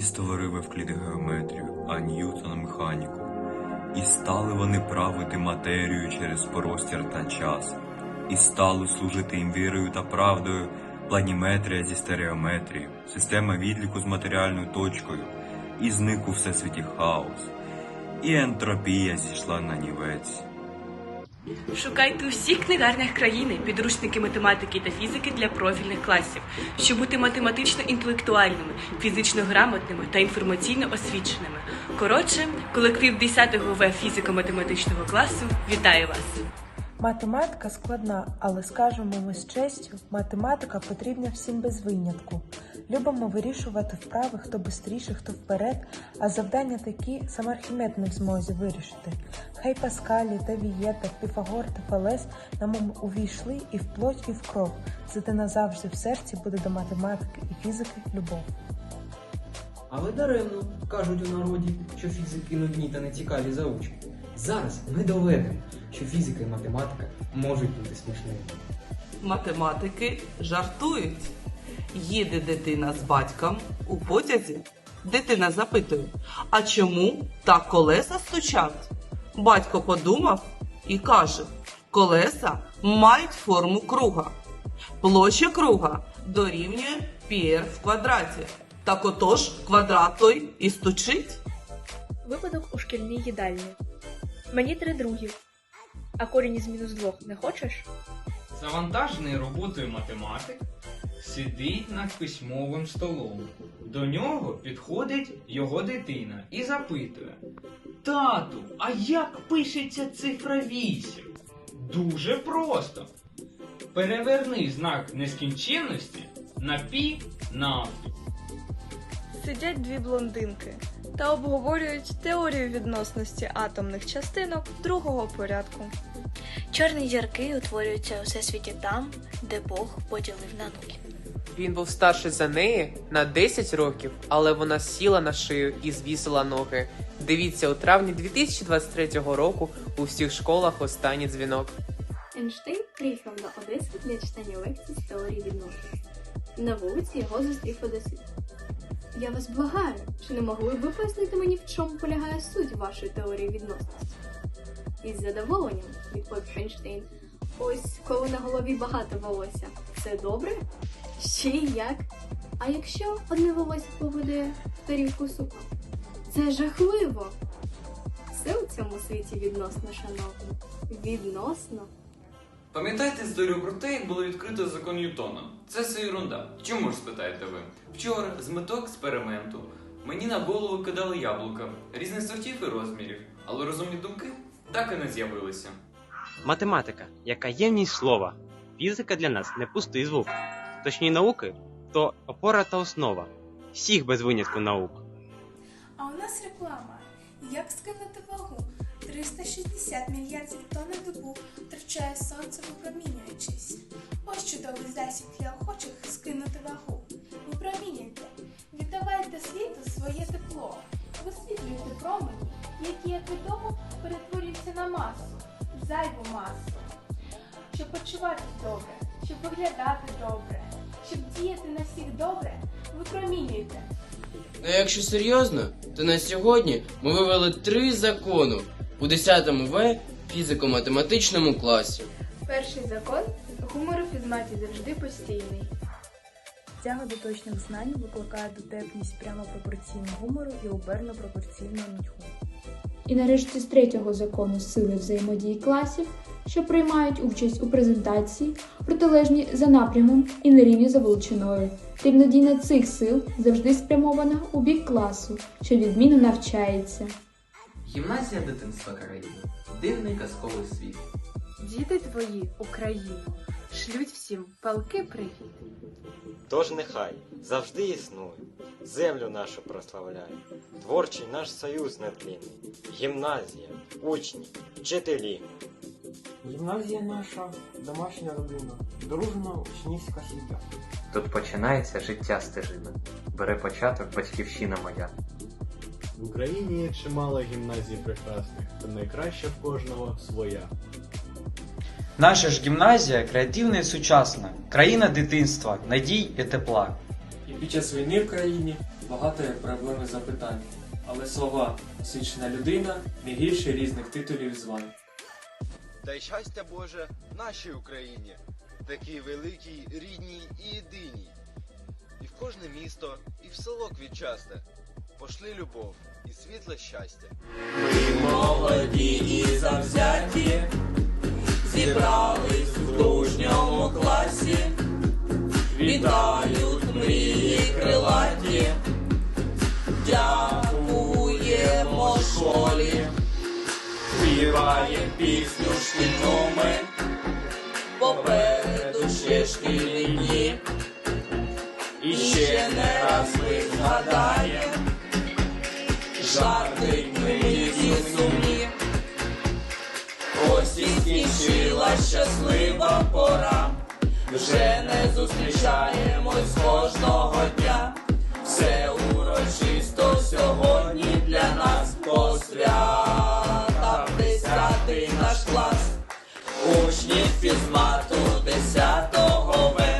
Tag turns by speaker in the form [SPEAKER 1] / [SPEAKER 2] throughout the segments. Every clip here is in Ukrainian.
[SPEAKER 1] створив Евклід геометрію, а Ньютон механіку. І стали вони правити матерію через простір та час, і стали служити їм вірою та правдою планіметрія зі стереометрією, система відліку з матеріальною точкою, і зник у всесвіті хаос, і ентропія зійшла на нівець.
[SPEAKER 2] Шукайте у всіх книгарнях країни підручники математики та фізики для профільних класів, щоб бути математично інтелектуальними, фізично грамотними та інформаційно освіченими. Коротше, колектив 10-го В фізико-математичного класу вітає вас!
[SPEAKER 3] Математика складна, але скажемо ми з честю, математика потрібна всім без винятку. Любимо вирішувати вправи, хто бистріше, хто вперед, а завдання такі сам Архімед не в змозі вирішити. Хай Паскалі та Вієта, Піфагор та Фалес нам увійшли і в плоть, і в кров, зате назавжди в серці буде до математики і фізики любов.
[SPEAKER 4] Але даремно кажуть у народі, що фізики нудні та нецікаві заучки. Зараз ми доведемо, що фізика і математика можуть бути смішними.
[SPEAKER 5] Математики жартують. Їде дитина з батьком у потязі. Дитина запитує: А чому так колеса стучать? Батько подумав і каже: Колеса мають форму круга. Площа круга дорівнює пір в квадраті. Так отож квадрат той і стучить.
[SPEAKER 6] Випадок у шкільній їдальні. Мені три другі. А корінь із мінус двох не хочеш?
[SPEAKER 7] Завантажений роботою математик сидить над письмовим столом. До нього підходить його дитина і запитує: Тату, а як пишеться цифра 8? Дуже просто. Переверни знак нескінченності на пі навпіл.
[SPEAKER 8] Сидять дві блондинки та обговорюють теорію відносності атомних частинок другого порядку.
[SPEAKER 9] Чорні зірки утворюються у всесвіті там, де Бог поділив на нуль.
[SPEAKER 10] Він був старший за неї на 10 років, але вона сіла на шию і звісила ноги. Дивіться, у травні 2023 року у всіх школах останній дзвінок.
[SPEAKER 11] Ейнштейн приїхав до Одеси для читання лекцій з теорії відносин. На вулиці його зустрів Одесит. Я вас благаю, чи не могли б ви пояснити мені, в чому полягає суть вашої теорії відносності? Із задоволенням, відповів Ейнштейн. Ось коли на голові багато волосся, це добре? Ще й як? А якщо одне волосся поведе в тарілку супа? Це жахливо! Все у цьому світі відносно, шановні. Відносно.
[SPEAKER 12] Пам'ятаєте історію про те, як було відкрито закон Ньютона? Це все ерунда. Чому ж спитаєте ви? Вчора з меток експерименту мені на голову кидали яблука різних сортів і розмірів, але розумні думки так і не з'явилися.
[SPEAKER 13] Математика, яка ємність слова. Фізика для нас не пустий звук. Точні науки то опора та основа всіх без винятку наук.
[SPEAKER 14] А у нас реклама. Як скинути вагу? 360 мільярдів тонн на добу втрачає сонце випромінюючись. Ось чудовий засіб для охочих скинути вагу. Випромінюйте. Віддавайте світу своє тепло. Висвітлюйте промені, які, як відомо, перетворюються на масу, зайву масу. Щоб почувати добре, щоб виглядати добре, щоб діяти на всіх добре, випромінюйте.
[SPEAKER 15] Ну якщо серйозно, то на сьогодні ми вивели три закони у 10 В фізико-математичному класі.
[SPEAKER 6] Перший закон гумор у фізматі завжди постійний.
[SPEAKER 3] Тяга до точних знань викликає дотепність прямо пропорційно гумору і оберно пропорційно нудьгу.
[SPEAKER 16] І нарешті з третього закону сили взаємодії класів, що приймають участь у презентації, протилежні за напрямом і нерівні за величиною. Рівнодійна цих сил завжди спрямована у бік класу, що відмінно навчається.
[SPEAKER 17] Гімназія дитинства країни. Дивний казковий світ.
[SPEAKER 18] Діти твої, Україну, шлють всім палки привіт.
[SPEAKER 19] Тож нехай завжди існує, землю нашу прославляє, творчий наш союз нетлінний, гімназія, учні, вчителі.
[SPEAKER 4] Гімназія наша домашня родина, дружна учнівська сім'я.
[SPEAKER 20] Тут починається життя стежина, бере початок батьківщина моя.
[SPEAKER 6] В Україні є чимало гімназій прекрасних, та найкраща в кожного своя.
[SPEAKER 2] Наша ж гімназія креативна і сучасна, країна дитинства, надій і тепла.
[SPEAKER 7] І
[SPEAKER 21] під час війни в країні багато є проблем і запитань, але слова освічена людина не гірше різних титулів і звань.
[SPEAKER 22] Дай щастя Боже нашій Україні, такій великій, рідній і єдиній. І в кожне місто, і в село квітчасте. Пошли любов і світле щастя.
[SPEAKER 5] Ми молоді і завзяті, зібрались в дружньому класі, вітають мрії крилаті, дякуємо школі, співаєм пісню шкільну ми, попереду ще шкільні дні, і ще не раз ми згадаємо. Жарти миті сумні. Ось і скінчила щаслива пора, вже не зустрічаємось клас, учні фізмату десятого В,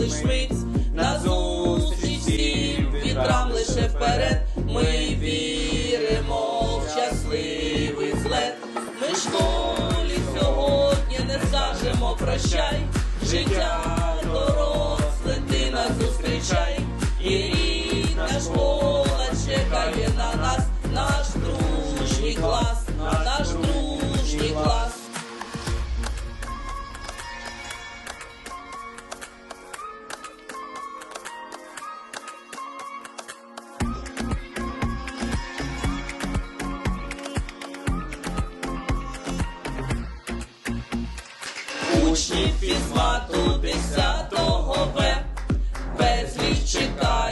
[SPEAKER 5] лиш мить, назустріч всім вітрам лише вперед, ми віримо в щасливий злет. Ми школі сьогодні не скажемо прощай, життя доросле, ти нас зустрічай, і рідна школа чекає на нас, наш дружній клас, Учнів фізмату 10-го В. Безліч чекає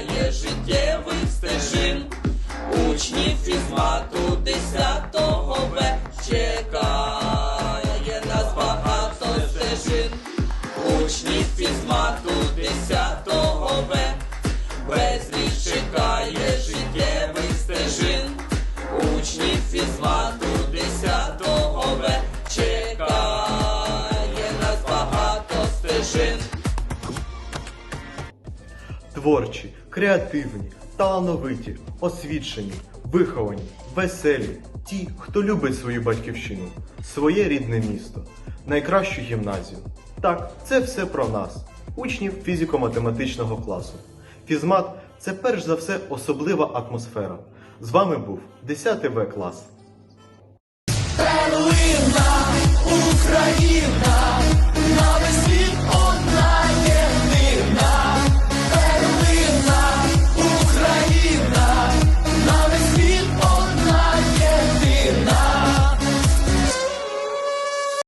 [SPEAKER 23] Творчі, креативні, талановиті, освічені, виховані, веселі, ті, хто любить свою батьківщину, своє рідне місто, найкращу гімназію. Так, це все про нас, учнів фізико-математичного класу. Фізмат це перш за все особлива атмосфера. З вами був 10 В клас.